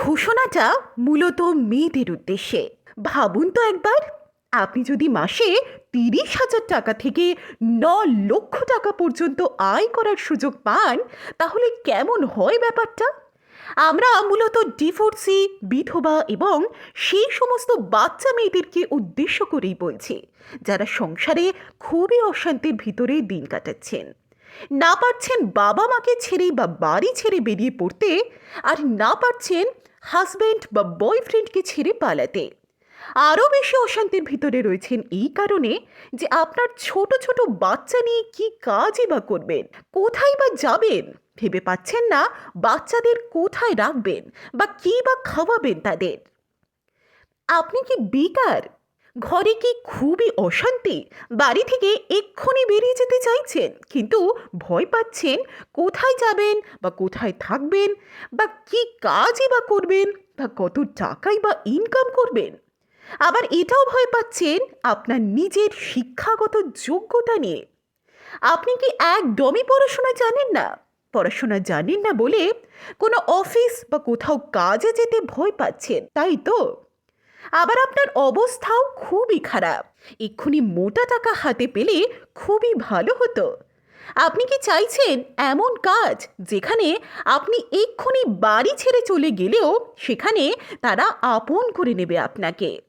ঘোষণাটা মূলত মেয়েদের উদ্দেশ্যে। ভাবুন তো একবার, আপনি যদি মাসে তিরিশ হাজার টাকা থেকে ন লক্ষ টাকা পর্যন্ত আয় করার সুযোগ পান, তাহলে কেমন হয় ব্যাপারটা? আমরা মূলত ডিভোর্সি, বিধবা এবং সেই সমস্ত বাচ্চা মেয়েদেরকে উদ্দেশ্য করেই বলছি, যারা সংসারে খুবই অশান্তির ভিতরে দিন কাটাচ্ছেন। না পারছেন বাবা মাকে ছেড়ে বা বাড়ি ছেড়ে বেরিয়ে পড়তে, আর না পারছেন হাজব্যান্ড বা বয়ফ্রেন্ডকে ছেড়ে পালাতে। আরও বেশি অশান্তির ভিতরে রয়েছেন এই কারণে যে আপনার ছোট ছোট বাচ্চা নিয়ে কি কাজই বা করবেন? কোথায় বা যাবেন? ভেবে পাচ্ছেন না বাচ্চাদের কোথায় রাখবেন বা কী বা খাওয়াবেন তাদের? আপনি কি বেকার? ঘরে কি খুবই অশান্তি? বাড়ি থেকে এক্ষুনি বেরিয়ে যেতে চাইছেন, কিন্তু ভয় পাচ্ছেন কোথায় যাবেন বা কোথায় থাকবেন বা কি কাজই বা করবেন বা কত টাকাই বা ইনকাম করবেন? আবার এটাও ভয় পাচ্ছেন আপনার নিজের শিক্ষাগত যোগ্যতা নিয়ে। আপনি কি একদমই পড়াশোনা জানেন না? পড়াশোনা জানেন না বলে কোনো অফিস বা কোথাও কাজে যেতে ভয় পাচ্ছেন, তাই তো? আবার আপনার অবস্থাও খুবই খারাপ। এক্ষুনি মোটা টাকা হাতে পেলে খুবই ভালো হতো। আপনি কি চাইছেন এমন কাজ যেখানে আপনি এক্ষুনি বাড়ি ছেড়ে চলে গেলেও সেখানে তারা আপন করে নেবে আপনাকে?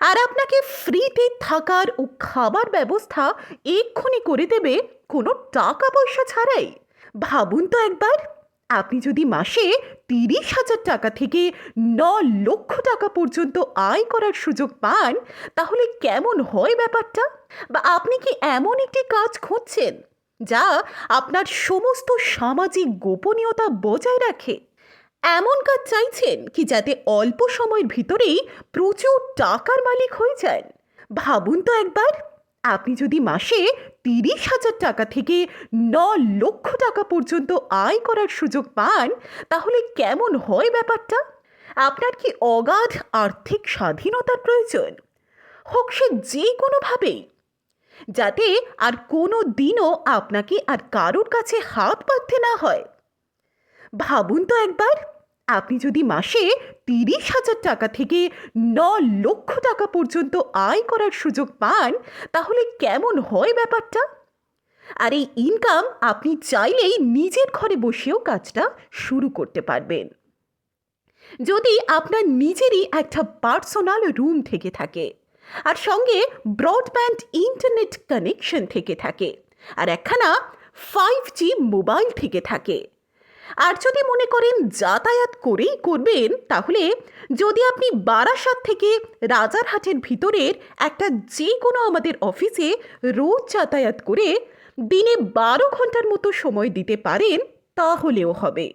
আর আপনাকে ফ্রিতে থাকার ও খাবার ব্যবস্থা এক্ষুনি করে দেবে কোনো টাকা পয়সা ছাড়াই। ভাবুন তো একবার। আপনি যদি মাসে তিরিশ হাজার টাকা থেকে ন লক্ষ টাকা পর্যন্ত আয় করার সুযোগ পান, তাহলে কেমন হয় ব্যাপারটা? বা আপনি কি এমন একটি কাজ খুঁজছেন যা আপনার সমস্ত সামাজিক গোপনীয়তা বজায় রাখে? এমন কাজ চাইছেন কি যাতে অল্প সময়ের ভিতরেই প্রচুর টাকার মালিক হয়ে যান। ভাবুন তো একবার। আপনি যদি মাসে তিরিশ হাজার টাকা থেকে ন লক্ষ টাকা পর্যন্ত আয় করার সুযোগ পান, তাহলে কেমন হয় ব্যাপারটা? আপনার কি অগাধ আর্থিক স্বাধীনতার প্রয়োজন? হোক সে যে কোনোভাবেই। যাতে আর কোনো দিনও আপনাকে আর কারোর কাছে হাত পাততে না হয়। ভাবুন তো একবার। আপনি যদি মাসে তিরিশ হাজার টাকা থেকে ন লক্ষ টাকা পর্যন্ত আয় করার সুযোগ পান, তাহলে কেমন হয় ব্যাপারটা? আর এই ইনকাম আপনি চাইলেই নিজের ঘরে বসেও কাজটা শুরু করতে পারবেন। যদি আপনার নিজেরই একটা পার্সোনাল রুম থেকে থাকে, আর সঙ্গে ব্রডব্যান্ড ইন্টারনেট কানেকশন থেকে থাকে, আর একখানা ফাইভ জি মোবাইল থেকে থাকে আর যদি মনে করেন যাতায়াত করেই করবেন, তাহলে যদি আপনি বারাসাত থেকে রাজারহাটের ভিতরের একটা যে কোনো আমাদের অফিসে রোজ যাতায়াত করে দিনে বারো ঘণ্টার মতো সময় দিতে পারেন, তাহলেও হবে।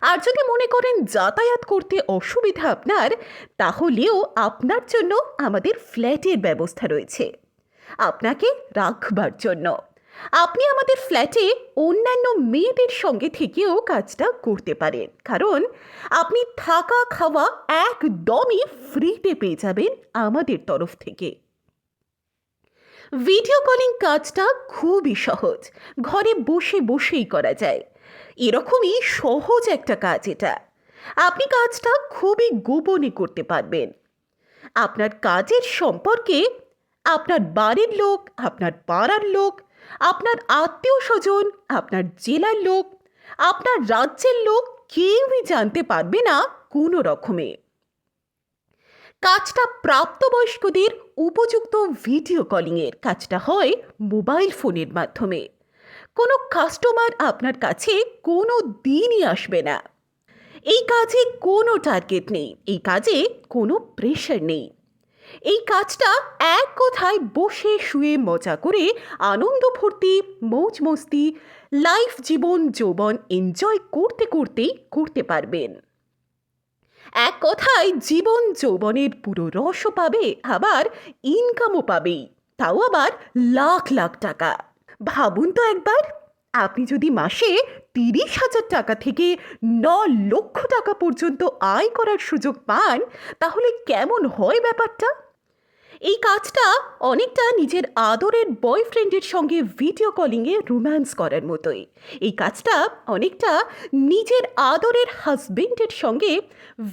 আর যদি মনে করেন যাতায়াত করতে অসুবিধা আপনার, তাহলেও আপনার জন্য আমাদের ফ্ল্যাটের ব্যবস্থা রয়েছে। আপনাকে রাখবার জন্য। আপনি আমাদের ফ্ল্যাটে অন্যান্য মেয়েদের সঙ্গে থেকেও কাজটা করতে পারেন। কারণ আপনি থাকা খাওয়া একদমই ফ্রিতে পেয়ে যাবেন আমাদের তরফ থেকে। ভিডিও কলিং কাজটা খুবই সহজ। ঘরে বসে বসেই করা যায়। এরকমই সহজ একটা কাজ এটা। আপনি কাজটা খুবই গোপনে করতে পারবেন। আপনার কাজের সম্পর্কে আপনার বাড়ির লোক, আপনার পাড়ার লোক আপনার আত্মীয় স্বজন, আপনার জেলার লোক, আপনার রাজ্যের লোক কেউই জানতে পারবে না কোনো রকমে। কাজটা প্রাপ্তবয়স্কদের উপযুক্ত ভিডিও কলিংয়ের কাজটা হয় মোবাইল ফোনের মাধ্যমে। কোনো কাস্টমার আপনার কাছে কোনো দিনই আসবে না। এই কাজে কোনো টার্গেট নেই, এই কাজে কোনো প্রেশার নেই। এই কাজটা এক কথায় বসে শুয়ে মজা করে আনন্দ ভর্তি, মৌজ মস্তি, লাইফ জীবন যৌবন এনজয় করতে করতেই করতে পারবেন। এক কথায় জীবন যৌবনের পুরো রসও পাবে, আবার ইনকামও পাবেই। তাও আবার লাখ লাখ টাকা। ভাবুন তো একবার, আপনি যদি মাসে তিরিশ হাজার টাকা থেকে ন লক্ষ টাকা পর্যন্ত আয় করার সুযোগ পান, তাহলে কেমন হয় ব্যাপারটা? এই কাজটা অনেকটা নিজের আদরের বয়ফ্রেন্ডের সঙ্গে ভিডিও কলিংয়ে রোম্যান্স করার মতোই। এই কাজটা অনেকটা নিজের আদরের হাজবেন্ডের সঙ্গে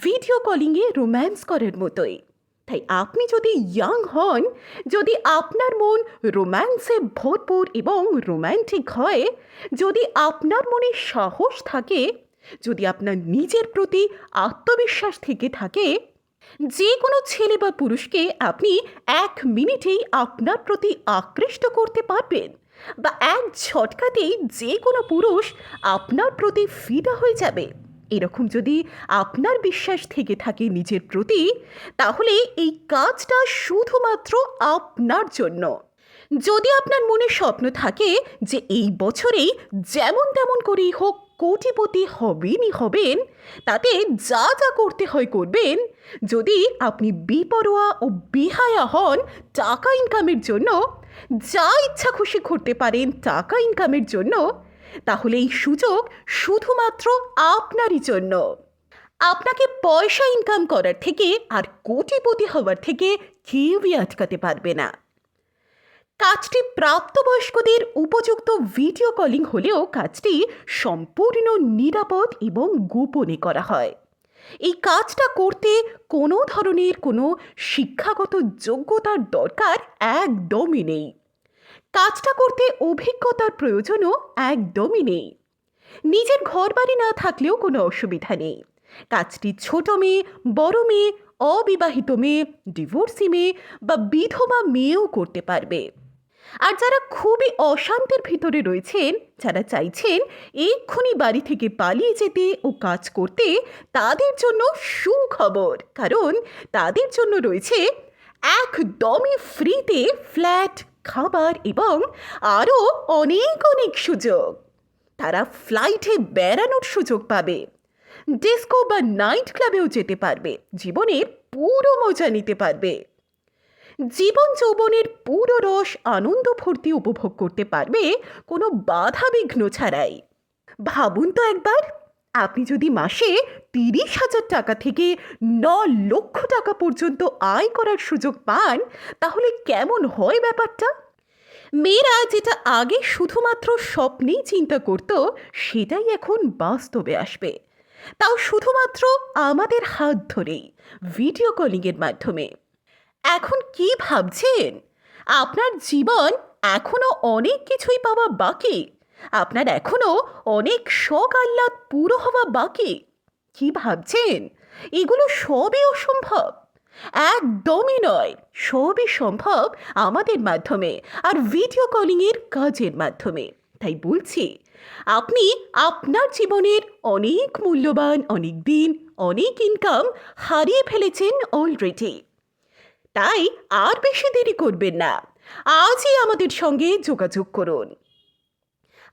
ভিডিও কলিংয়ে রোম্যান্স করার মতোই। তাই আপনি যদি ইয়াং হন, যদি আপনার মন রোম্যান্সে ভরপুর এবং রোম্যান্টিক হয়, যদি আপনার মনে সাহস থাকে, যদি আপনার নিজের প্রতি আত্মবিশ্বাস থেকে থাকে যে কোনো ছেলে বা পুরুষকে আপনি এক মিনিটেই আপনার প্রতি আকৃষ্ট করতে পারবেন বা এক ঝটকাতেই যে কোনো পুরুষ আপনার প্রতি ফিদা হয়ে যাবে। এরকম যদি আপনার বিশ্বাস থেকে থাকে নিজের প্রতি, তাহলে এই কাজটা শুধুমাত্র আপনার জন্য। যদি আপনার মনে স্বপ্ন থাকে যে এই বছরেই যেমন তেমন করেই হোক কোটিপতি হবেনই হবেন, তাতে যা যা করতে হয় করবেন। যদি আপনি বিপরোয়া ও বিহায়া হন, টাকা ইনকামের জন্য, যা ইচ্ছা খুশি করতে পারেন টাকা ইনকামের জন্য, তাহলে এই সুযোগ শুধুমাত্র আপনারই জন্য। আপনাকে পয়সা ইনকাম করার থেকে আর কোটিপতি হওয়ার থেকে কেউই আটকাতে পারবে না। কাজটি প্রাপ্তবয়স্কদের উপযুক্ত ভিডিও কলিং হলেও কাজটি সম্পূর্ণ নিরাপদ এবং গোপনে করা হয়। এই কাজটা করতে কোনো ধরনের কোনো শিক্ষাগত যোগ্যতার দরকার একদমই নেই। কাজটা করতে অভিজ্ঞতার প্রয়োজনও একদমই নেই। নিজের ঘর বাড়ি না থাকলেও কোনো অসুবিধা নেই। কাজটি ছোট মেয়ে, বড় মেয়ে, অবিবাহিত মেয়ে, ডিভোর্সি মেয়ে বা বিধবা মেয়েও করতে পারবে। আর যারা খুবই অশান্তির ভিতরে রয়েছেন, যারা চাইছেন এক্ষুনি বাড়ি থেকে পালিয়ে যেতে ও কাজ করতে, তাদের জন্য সুখবর। কারণ তাদের জন্য রয়েছে একদমই ফ্রিতে ফ্ল্যাট, খাবার এবং আরও অনেক অনেক সুযোগ। তারা ফ্লাইটে বেড়ানোর সুযোগ পাবে। ডিস্কো বা নাইট ক্লাবেও যেতে পারবে। জীবনের পুরো মজা নিতে পারবে। জীবন যৌবনের পুরো রস আনন্দ ফুর্তি উপভোগ করতে পারবে কোনো বাধা বিঘ্ন ছাড়াই। ভাবুন তো একবার, আপনি যদি মাসে তিরিশ হাজার টাকা থেকে ন লক্ষ টাকা পর্যন্ত আয় করার সুযোগ পান, তাহলে কেমন হয় ব্যাপারটা? মেয়েরা যেটা আগে শুধুমাত্র স্বপ্নেই চিন্তা করত, সেটাই এখন বাস্তবে আসবে। তাও শুধুমাত্র আমাদের হাত ধরেই ভিডিও কলিংয়ের মাধ্যমে। এখন কি ভাবছেন? আপনার জীবন এখনও অনেক কিছুই পাওয়া বাকি। আপনার এখনও অনেক শখ আহ্লাদ পুরো হওয়া বাকি। কি ভাবছেন? এগুলো সবই অসম্ভব। একদমই নয়। সবই সম্ভব আমাদের মাধ্যমে আর ভিডিও কলিংয়ের কাজের মাধ্যমে। তাই বলছি, আপনি আপনার জীবনের অনেক মূল্যবান অনেক দিন অনেক ইনকাম হারিয়ে ফেলেছেন অলরেডি তাই আর বেশি দেরি করবেন না। আজই আমাদের সঙ্গে যোগাযোগ করুন।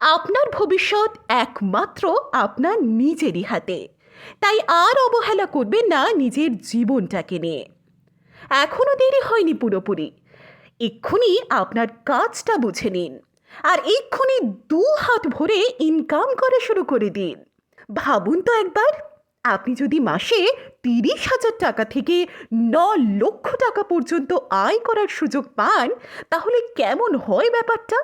আপনার ভবিষ্যৎ একমাত্র আপনার নিজেরই হাতে। তাই আর অবহেলা করবেন না নিজের জীবনটাকে নিয়ে। এখনও দেরি হয়নি পুরোপুরি। এক্ষুনি আপনার কাজটা বুঝে নিন আর এক্ষুনি দু হাত ভরে ইনকাম করা শুরু করে দিন। ভাবুন তো একবার। আপনি যদি মাসে তিরিশ হাজার টাকা থেকে ন লক্ষ টাকা পর্যন্ত আয় করার সুযোগ পান, তাহলে কেমন হয় ব্যাপারটা?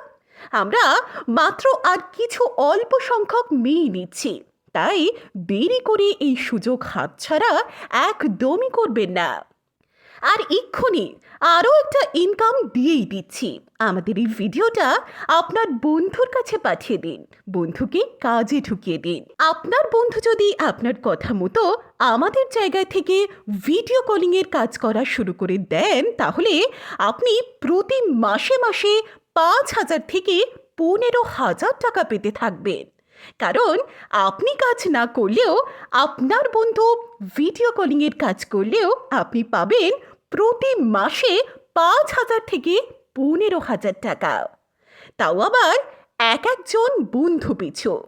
আমরা মাত্র আর কিছু অল্প সংখ্যক মেয়ে নিচ্ছি, তাই দেরি করে এই সুযোগ হাত ছাড়া একদমই করবেন না। আর এক্ষুনি আরও একটা ইনকাম দিয়েই দিচ্ছি। আমাদের এই ভিডিওটা আপনার বন্ধুর কাছে পাঠিয়ে দিন। বন্ধুকে কাজে ঢুকিয়ে দিন। আপনার বন্ধু যদি আপনার কথা মতো আমাদের জায়গায় থেকে ভিডিও কলিংয়ের কাজ করা শুরু করে দেন, তাহলে আপনি প্রতি মাসে মাসে পাঁচ হাজার থেকে পনেরো হাজার টাকা পেতে থাকবেন। কারণ আপনি কাজ না করলেও আপনার বন্ধু ভিডিও কলিংয়ের কাজ করলেও আপনি পাবেন প্রতি মাসে পাঁচ হাজার থেকে পনেরো হাজার টাকা। তাও আবার এক একজন বন্ধু পিছু।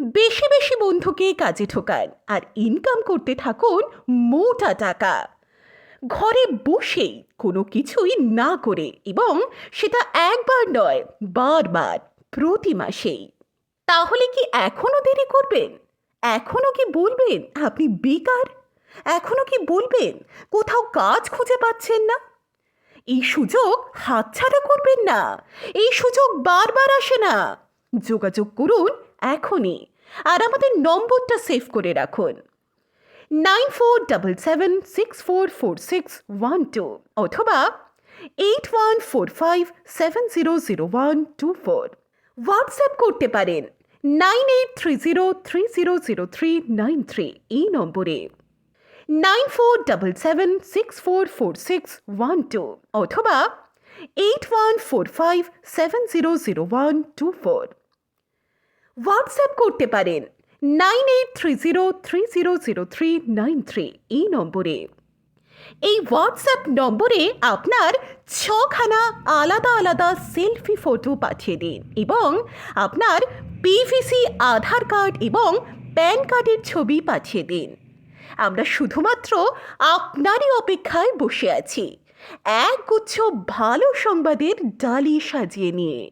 বেশি বেশি বন্ধুকে কাজে ঠোকান আর ইনকাম করতে থাকুন মোটা টাকা। ঘরে বসেই কোনো কিছুই না করে এবং সেটা একবার নয়, বারবার প্রতি মাসেই। তাহলে কি এখনও দেরি করবেন? এখনও কি বলবেন আপনি বেকার? এখনও কি বলবেন? কোথাও কাজ খুঁজে পাচ্ছেন না? এই সুযোগ হাতছাড়া করবেন না। এই সুযোগ বারবার আসে না। যোগাযোগ করুন এখনই আর আমাদের নম্বরটা সেভ করে রাখুন। Nine four double seven six four four six one two অথবা eight one four five seven zero zero one two four. WhatsApp করতে পারেন। Nine eight three zero three zero zero three nine three এই নম্বরে। Nine four double seven six four four six one two অথবা eight one four five seven zero zero one two four WhatsApp করতে পারেন nine eight three zero three zero zero three nine three এই নম্বরে। এই WhatsApp নম্বরে আপনার ছখানা আলাদা আলাদা সেলফি ফটো পাঠিয়ে দিন এবং আপনার পিভিসি আধার কার্ড এবং প্যান কার্ডের ছবি পাঠিয়ে দিন। আমরা শুধুমাত্র আপনারই অপেক্ষায় বসে আছি। এক গুচ্ছ ভালো সংবাদের ডালি সাজিয়ে নিয়ে।